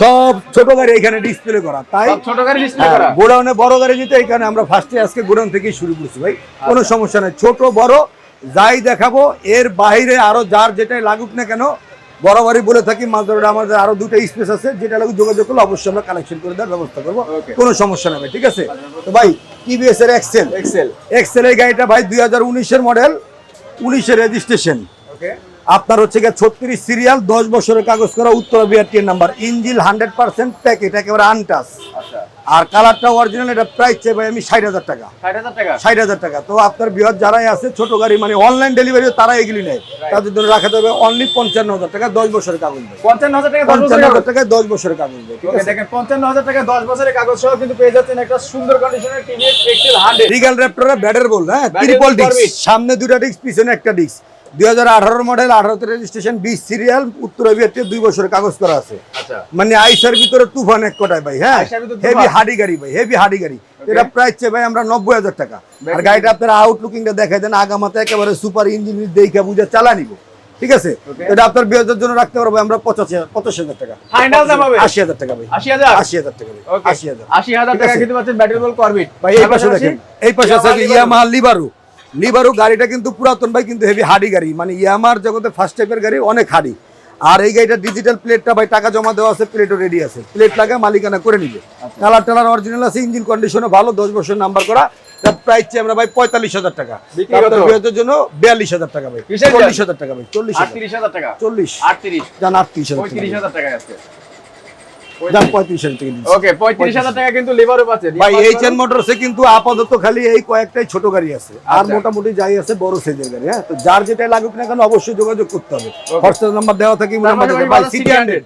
সব ছোট গাড়ি এখানে ডিসপ্লে করা। তাই ছোট গাড়ি ডিসপ্লে হ্যাঁ, করা। গোডাউনে বড় গাড়ি যেতে এখানে আমরা ফার্স্টে আজকে গোডাউন থেকেই শুরু করছি ভাই। কোনো সমস্যা নাই ছোট বড় যাই দেখাবো এর বাইরে আরও যার যেটাই লাগুক না কেন বরাবরই বলে থাকি মাছ ধরে আমাদের আরও দুটো স্পেস আছে যেটা লাগুক যোগাযোগ করলে অবশ্যই আমরা কালেকশন করে দেওয়ার ব্যবস্থা করব. কোনো সমস্যা নেই ঠিক আছে? তো ভাই টিভিএস এর এক্সেল এক্সেল এক্সেল এই গাড়িটা ভাই দুই হাজার উনিশের মডেল উনিশের রেজিস্ট্রেশন আপনার হচ্ছে গিয়ে ছত্রিশ সিরিয়াল দশ বছরের কাগজ করা Uttara বিআরটিএর number engine hundred percent packet একেবারে আনটাস আচ্ছা। আর কালারটা অরিজিনাল এটা প্রাইস চাই ভাই আমি ষাট হাজার টাকা। ষাট হাজার টাকা? টাকা। তো আপনার বৃহৎ যারাই আছে ছোট গাড়ি মানে অনলাইন ডেলিভারি তারা এগুলি নেয়। তাদের জন্য রাখা যাবে অনলি পঞ্চান্ন হাজার টাকা দশ বছরের কাগজ পঞ্চান্ন হাজার টাকা দশ পঞ্চান্ন বছরের হাজার টাকায় দশ বছরের কাগজ দেখেন পঞ্চান্ন হাজার টাকা দশ বছরের কাগজ সহ কিন্তু পেয়ে যাচ্ছেন একটা সুন্দর কন্ডিশনের টিভিএস এক্সেল হান্ড্রেড রিগাল র্যাপটরে ব্যাটার বল হ্যাঁ ট্রিপল ডিস্ক সামনে দুটা ডিস্ক পিছনে একটা ডিস্ক দুই হাজার আঠারো মডেল আঠারোতে রেজিস্ট্রেশন বিশ সিরিয়াল উত্তরা বিআরটি দুই বছরের কাগজ করা আছে। আচ্ছা। মানে আইসার ভিতরে তুফান এক কটায় ভাই হ্যাঁ? হেভি হাডি গাড়ি ভাই হেভি হাডি গাড়ি। এটা প্রাইস চাই ভাই আমরা নব্বই হাজার টাকা। আর গাড়িটা আপনারা আউটলুকিংটা দেখাই দেন আগামাতে একেবারে সুপার ইঞ্জিন দেখে বুঝে চালা নিব। ঠিক আছে? এটা আপনার বিয়ের জন্য রাখতে পারব আমরা পঁচাশি পঁচাশি হাজার টাকা। Final দাম হবে? আশি হাজার টাকা ভাই। আশি হাজার? আশি হাজার টাকা আশি হাজার। আশি হাজার টাকা আছে? পাচ্ছেন ব্যাটারি বল করবিট ভাই এই পাশে দেখেন এই পাশে আছে ইয়ামাহা লিবারু লিবারু গাড়িটা কিন্তু পুরাতন ভাই কিন্তু হেভি হাডি গাড়ি। মানে ইয়ামার জগতে ফার্স্ট টাইপের গাড়ি অনেক হাডি আর এই গাড়িটা ডিজিটাল প্লেটটা ভাই টাকা জমা দেওয়া আছে প্লেটও রেডি আছে। প্লেট লাগা মালিকানা করে নিবে। কালার টালার অরিজিনাল আছে ইঞ্জিন কন্ডিশনও ভালো দশ বছর নাম্বার করা। তার প্রাইস চাই আমরা ভাই পঁয়তাল্লিশ হাজার টাকা। কত? জন্য বিয়াল্লিশ হাজার টাকা ভাই। চল্লিশ হাজার টাকা ভাই চল্লিশ হাজার। টাকা। চল্লিশ। আটত্রিশ। যান আটত্রিশ হাজার টাকা। আছে। যান পঁয়ত্রিশ হাজার টাকা ওকে পঁয়ত্রিশ হাজার টাকা কিন্তু লিভারও পাচ্ছেন ভাই এইচ এন মোটরসে কিন্তু আপাতত খালি এই কয়েকটাই ছোট গাড়ি আছে। আর আচ্ছা। মোটামুটি যাই আছে বড় সাইজের গাড়ি হ্যাঁ? তো যার যেটা লাগুক না কেন অবশ্যই যোগাযোগ করতে হবে। Okay. হোয়াটসঅ্যাপ নাম্বার দেওয়া থাকে ভাই সিটি হান্ড্রেড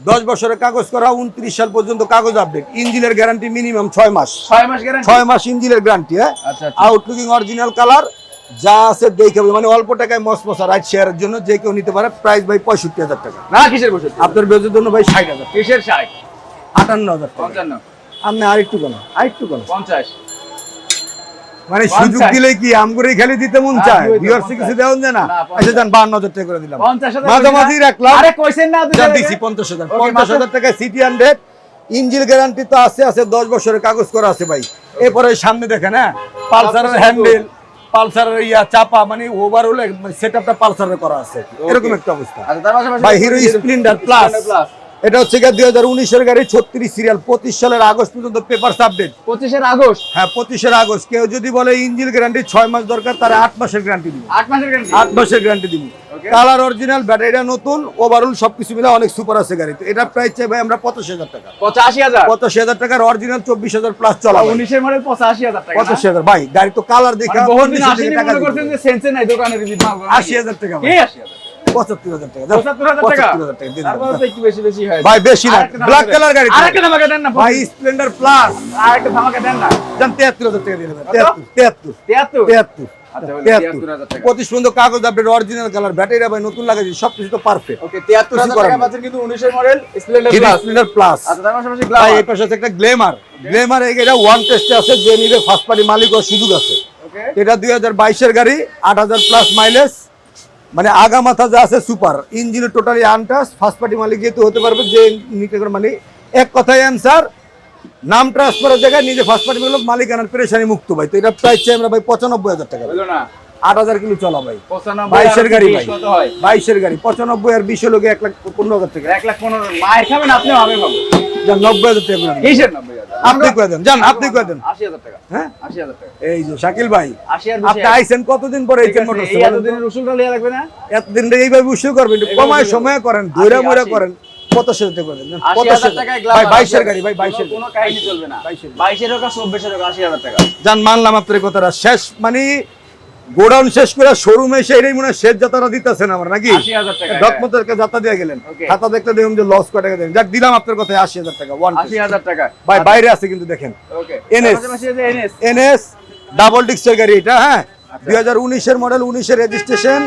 দশ বছরের কাগজ করা উনত্রিশ সাল পর্যন্ত কাগজ আপডেট ইঞ্জিনের গ্যারান্টি মিনিমাম ছয় মাস। ছয় মাস ছয় মাস ইঞ্জিনের গ্যারান্টি হ্যাঁ। আউটলুকিং অরিজিনাল কালার যা আছে দেখে। মানে অল্প টাকায় মস মশা রাইট শেয়ারের জন্য যে কেউ নিতে পারে প্রাইস ভাই পঁয়ষট্টি হাজার টাকা। না কিসের বসে আপনার বেজের জন্য ভাই ষাট হাজার। কিসের ষাট? আটান্ন হাজার পঞ্চান্ন। আপনি আরেকটু কেন আরেকটু কেন পঞ্চাশ। মানে সুযোগ দিলে কি আমগুলো খালি দিতে মন চায়? দিবই ভিউয়ার্স কিছু দেওয়া যায় না। আচ্ছা যান বান্ন হাজার টাকা করে দিলাম। মাঝামাঝি রাখলাম। আরে কইছেন না যা দিছি পঞ্চাশ হাজার। Okay, পঞ্চাশ মাত্র- হাজার টাকা সিটি হান্ড্রেড ইঞ্জিন গ্যারান্টি তো আছে আছে দশ বছরের কাগজ করা আছে ভাই। এরপরে সামনে দেখেন হ্যাঁ? পালসারের হ্যান্ডেল পালসারের ইয়া চাপা মানে ওভারঅল সেট আপটা পালসারের করা আছে এরকম একটা অবস্থা। আচ্ছা ভাই হিরো স্প্লেন্ডার প্লাস। এটা হচ্ছে দুই হাজার উনিশের গাড়ি ছত্রিশ সিরিয়াল পঁচিশ সালের আগস্ট পর্যন্ত পেপার আপডেট পঁচিশের আগস্ট? হ্যাঁ পঁচিশের আগস্ট। কেউ যদি বলে ইঞ্জিন গ্যারান্টি ছয় মাস দরকার তারা আট মাসের গ্যারান্টি দিব। আট মাসের গ্যারান্টি আট মাসের গ্যারান্টি দিব। কালার অরিজিনাল ব্যাটারিটা নতুন ওভারঅল সবকিছু মিলে অনেক সুপার আছে গাড়ি এটা প্রাইস চাই ভাই আমরা পঁচাশি হাজার টাকা। পঁচাশি হাজার? পঁচাশি হাজার টাকার অরিজিনাল চব্বিশ হাজার প্লাস চলা। উনিশের মডেল পঁচাশি হাজার টাকা পঁচাশি হাজার। ভাই গাড়ি তো কালার দেখে মানে মনে আশি হাজার টাকা আশি হাজার? টাকা। পঁচাত্তর হাজার টাকা পঁচাত্তর হাজার টাকা? দিয়ে দিলাম। তারপরে তো একটু বেশি বেশি হয় ভাই বেশি না ব্ল্যাক কালার গাড়ি আরেকটা ধামাকা দেন না ভাই স্প্লেন্ডার প্লাস আরেকটা ধামাকা দেন না। যান তিয়াত্তর হাজার টাকা দিয়ে দেবেন কত? তিয়াত্তর তিয়াত্তর তিয়াত্তর? তিয়াত্তর আচ্ছা, বলে তিয়াত্তর। 73,000 টাকা। পঁচিশ পর্যন্ত কাগজ আপডেট অরিজিনাল কালার ব্যাটারি ভাই নতুন লাগাইছি সবকিছু তো পারফেক্ট ওকে তিয়াত্তর হাজার কিছু করার টাকা পাচ্ছেন কিন্তু উনিশের model Splendor plus Splendor plus আচ্ছা তার পাশাপাশি গ্লামার এই পাশে আছে একটা এই ওয়ান টেস্টে আছে যে নিবে ফার্স্ট পার্টি মালিক ও সুযোগ আছে। ওকে। এটা দুই হাজার বাইশের গাড়ি আট হাজার প্লাস মাইলেজ মানে আগা মাথা যা আছে সুপার। ইঞ্জিনের টোটালি আনটাস ফার্স্ট পার্টি মালিক যেহেতু হতে পারবে, যে মানে এক কথায় অ্যান্সার নাম ট্রান্সফারের জায়গায় নিজে ফার্স্ট পার্টি মালিক মালিকানার পেরেশানি মুক্ত ভাই। তো এটা প্রাইস চাই আমরা ভাই পঁচানব্বই হাজার টাকা। আট হাজার কিলো চলা ভাই। বাইশের গাড়ি ভাই। বাইশের গাড়ি। পঁচানব্বই আর বিশ লোকে এক লাখ পনেরো হাজার টাকা। এক লাখ পনেরো মায়ের খাবেন আপনিও আমি খাব যান নব্বই হাজার টাকা কিসের নব্বই আপনি করে দেন যান আপনি করে দেন। আশি হাজার টাকা। হ্যাঁ? আশি হাজার টাকা। এই যে শাকিল ভাই আপনি আইছেন কতদিন পরে ঠিক এইছেন আছে, মোটরসাইকেল এই এতদিনের রসুলটা লিয়া লাগবে না এতদিন এইভাবে করবেন কমায় সময় করেন আশি, ধৈরা মরে করেন পঁচাশি হাজার টাকা করে দেন পঁচাশি হাজার টাকায় গ্লামার, ভাই বাইশের গাড়ি ভাই বাইশের কোনো- কোনো কাহিনী চলবে না। বাইশের। বাইশের চব্বিশের হোক আশি হাজার টাকা। যান মানলাম আপনার কথাটা শেষ মানে গোডাউন শেষ করে শোরুমে এসে এটাই মনে হয় শেষ যাত্রা দিতেছেন আমার নাকি? টাকা ডকমতের যাত্রা দিয়ে গেলেন. খাতা দেখতে দেখুন যে লস কয় টাকা দেন যাক দিলাম আপনার কথায় আশি হাজার টাকা ওয়ান আশি হাজার টাকা। ভাই বাইরে আছে কিন্তু দেখেন। ওকে। এনএস এনএস ডাবল ডিক্সের গাড়ি এটা হ্যাঁ? আচ্ছা। দুই হাজার উনিশের মডেল উনিশের রেজিস্ট্রেশন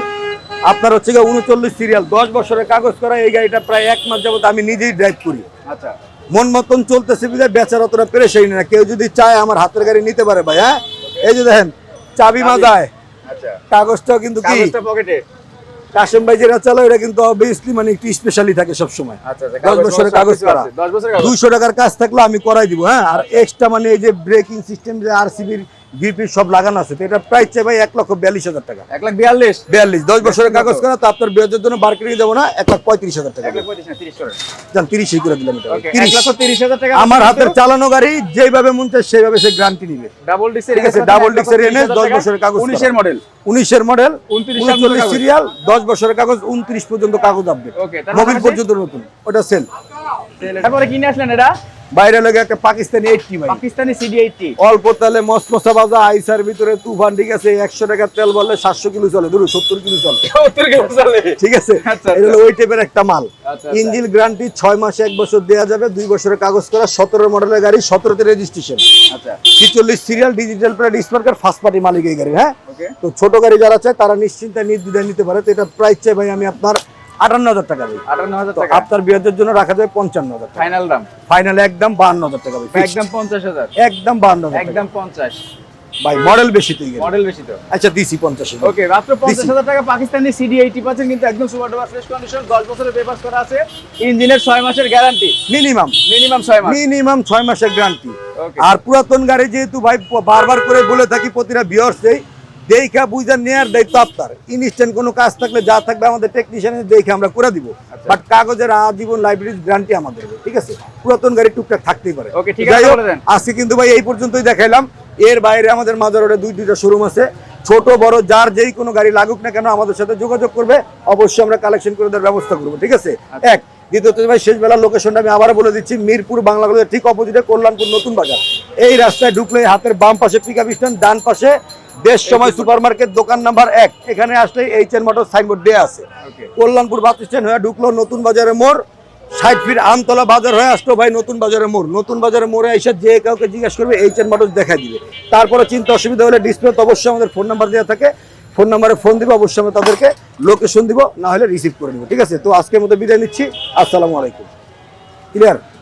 আপনার হচ্ছে গিয়ে উনচল্লিশ সিরিয়াল দশ বছরের কাগজ করা এই গাড়িটা প্রায় এক মাস যাবত আমি নিজেই ড্রাইভ করি। আচ্ছা। মন মতন চলতেছে বিধায় বেচার অতটা পেরেশাই না। কেউ যদি চায় আমার হাতের গাড়ি নিতে পারে ভাই হ্যাঁ? এই যে দেখেন চাবি মাজায়। আচ্ছা কাগজটাও কিন্তু কি? পকেটে কাশেম ভাই যেটা চালায় এটা কিন্তু অবভিয়াসলি মানে একটু স্পেশালি থাকে সবসময়। আচ্ছা আচ্ছা দশ বছরের কাগজ করা। দুইশো টাকার কাজ থাকলে আমি করাই দিব হ্যাঁ? আর এক্সট্রা মানে এই যে ব্রেকিং সিস্টেম যে আরসিবির ডিপি সব লাগানো আছে তো এটা প্রাইস চাই ভাই এক লক্ষ বিয়াল্লিশ হাজার টাকা। এক লাখ বিয়াল্লিশ? বিয়াল্লিশ দশ বছরের কাগজ করা তো আপনার বিয়ের জন্য মার্কেটিং যাব না এক লাখ পঁয়ত্রিশ হাজার টাকা। যান তিরিশই করে। দিলাম এটা। আমার হাতের চালানো গাড়ি যেভাবে মন চায় সেইভাবে সে গ্যারান্টি নিবে। ডাবল ডিক্সের ঠিক আছে, disc এর দশ বছরের কাগজ উনিশের মডেল উনিশের মডেল 29 সাল উনচল্লিশ কাগজ। সিরিয়াল দশ বছরের কাগজ উনত্রিশ পর্যন্ত কাগজ আপডেট মোবিল পর্যন্ত নতুন ওটা সেল তারপরে কিনে আসলেন এটা? বাইরে লাগে একটা পাকিস্তানি এইটটি ভাই। পাকিস্তানি সিডি এইটটি অল্প তেলে মসমসা বাজা আইসার ভিতরে তুফান ঠিক আছে একশো টাকার তেল বললে সাতশো কিলো চলে ধরুন সত্তর কিলো চলে। সত্তর কিলো চলে। ঠিক আছে? আচ্ছা, এটা হলো ওই টাইপের একটা মাল। আচ্ছা, আচ্ছা। ইঞ্জিন গ্যারান্টি ছয় মাসে এক বছর দেওয়া যাবে দুই বছরের কাগজ করা সতেরো মডেলের গাড়ি সতেরোতে রেজিস্ট্রেশন আচ্ছা। ছিচল্লিশ সিরিয়াল ডিজিটাল প্লেট স্মার্কার ফার্স্ট পার্টি মালিক এই গাড়ি হ্যাঁ? তো ছোট গাড়ি যারা চায় তারা নিশ্চিন্তে নির্দ্বিধায় নিতে পারে। তো এটা প্রাইস চাই ভাই আমি আপনার আটান্ন হাজার টাকা দিই আটান্ন হাজার টাকা। আপনার বিয়ের জন্য রাখা যাবে পঞ্চান্ন হাজার ফাইনাল দাম। ফাইনাল একদম বাহান্ন হাজার টাকা একদম পঞ্চাশ হাজার। একদম বাহান্ন একদম পঞ্চাশ। ভাই মডেল বেশি তুই মডেল বেশি তো। আচ্ছা দিছি পঞ্চাশ ওকে মাত্র পঞ্চাশ হাজার টাকা পাকিস্তানি সিডি এইটি পাচ্ছেন কিন্তু একদম সুপার ডুপার ফ্রেশ কন্ডিশন দশ বছরের পেপার করা আছে। ইঞ্জিনের ছয় মাসের গ্যারান্টি মিনিমাম মিনিমাম ছয় মাস। মিনিমাম ছয় মাসের গ্যারান্টি আর পুরাতন গাড়ি যেহেতু ভাই বারবার করে বলে থাকি প্রতিটা বিয়ার্সেই দেখা বুঝা নেয়ার দায়িত্ব আপনার। ইনস্ট্যান্ট কোনো কাজ থাকলে যা থাকবে আমাদের টেকনিশিয়ানের দেখে আমরা করে দিব। আচ্ছা। বাট কাগজের আজীবন লাইব্রেরির গ্যারান্টি আমাদের ঠিক আছে? পুরাতন গাড়ি টুকটাক থাকতেই পারে। যাই হোক, আজকে কিন্তু ভাই এই পর্যন্তই দেখাইলাম। এর বাইরে আমাদের মাজার রোডে দুই দুইটা শোরুম আছে। ছোট বড় যার যেই কোনো গাড়ি লাগুক না কেন আমাদের সাথে যোগাযোগ করবে। অবশ্যই আমরা কালেকশন করে দেওয়ার ব্যবস্থা করব ঠিক আছে? আচ্ছা। এক। দ্বিতীয়ত ভাই শেষ বেলার লোকেশনটা আমি আবার বলে দিচ্ছি। মিরপুর বাংলা কলেজের ঠিক অপোজিটে কল্যাণপুর নতুন বাজার। এই রাস্তায় ঢুকলে হাতের বাম পাশে পিক আপ স্ট্যান্ড ডান পাশে দেশ সময় সুপার মার্কেট দোকান নাম্বার এক। এখানে আসলে এইচ এন মোটর সাইনবোর্ড দেওয়া আছে। কল্যাণপুর বাস স্ট্যান্ড হয়ে ঢুকলো নতুন বাজারের মোড়। ষাট ফিট আমতলা বাজার হয়ে আসতো ভাই নতুন বাজারের মোড়। নতুন বাজারের মোড়ে এসে যে কাউকে জিজ্ঞেস করবে এইচ এন মোটরস দেখা দিবে। তারপরে চিন্তা অসুবিধা হলে ডিসপ্লে তো অবশ্যই আমাদের ফোন নাম্বার দেওয়া থাকে। ফোন নাম্বারে ফোন দিব অবশ্যই আমরা তাদেরকে লোকেশন দিব না হলে রিসিভ করে নিব। ঠিক আছে? তো আজকের মতো বিদায় নিচ্ছি। আসসালামু আলাইকুম। ক্লিয়ার